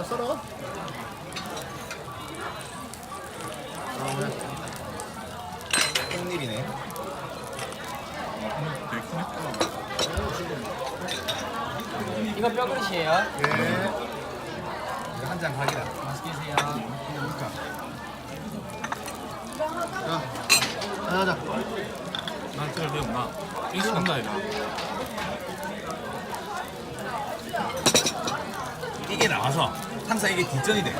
어, 썰어 썰어 콩잎이네 이거 뼈그릇이에요. 네 이거 한장 각이다 맛있게 드세요. 그러니까 자 하나 하자 난 틀을 배웠나? 일식 한다 이거 이게 나와서 항상 이게 뒷전이 돼.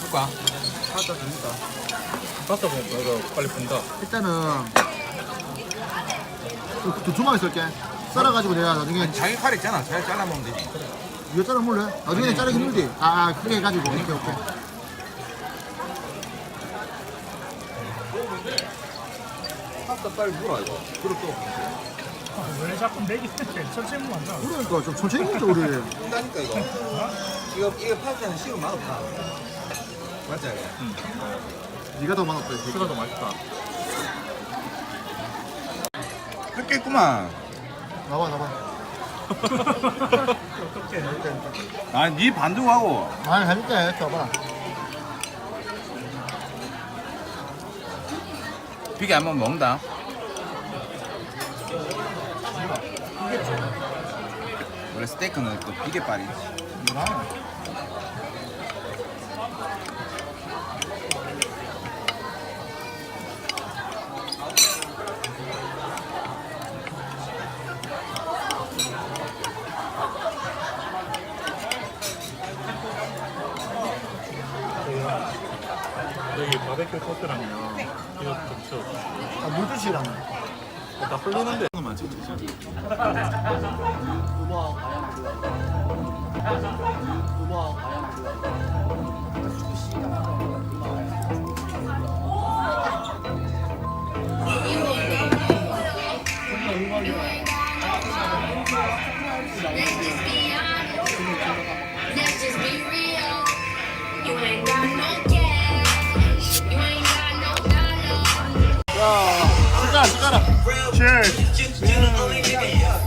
볼까? 하자, 됩니다. 봤다 보니까 이거 빨리 분다. 일단은 그 두툼하게 썰게. 썰어가지고 내가 나중에 자기 칼 있잖아. 잘 잘라 먹으면 되지. 이거 자르면 몰래? 나중에 자르기 힘들지? 아, 아, 크게 해가지고. 오케이, 오케이. 파스타 빨리 물어 이거. 그릇도 왜 자꾸 내기 천천히 먹자. 그러니까 좀 천천히 먹자, 우리. 푼다니까 이거. 이거 이거 파스타는 식으면 맛없다. 맞지? 네가 더 많았다, 이. 수가 더 맛있다. 했겠구만. 나와, 나와. 어떻게? 아니 반죽하고 아, 재밌게. 써봐. 비계 한번 먹는다. 원래 스테이크는 또 비계빨이지. 바베큐 소스랑요. 이거 좋죠. 아, 물 드시라면. 나 흐르는데. 하나만 찍자. Let's just be honest. Let's just be real. You ain't got no. 숟가락 숟가락 Cheers.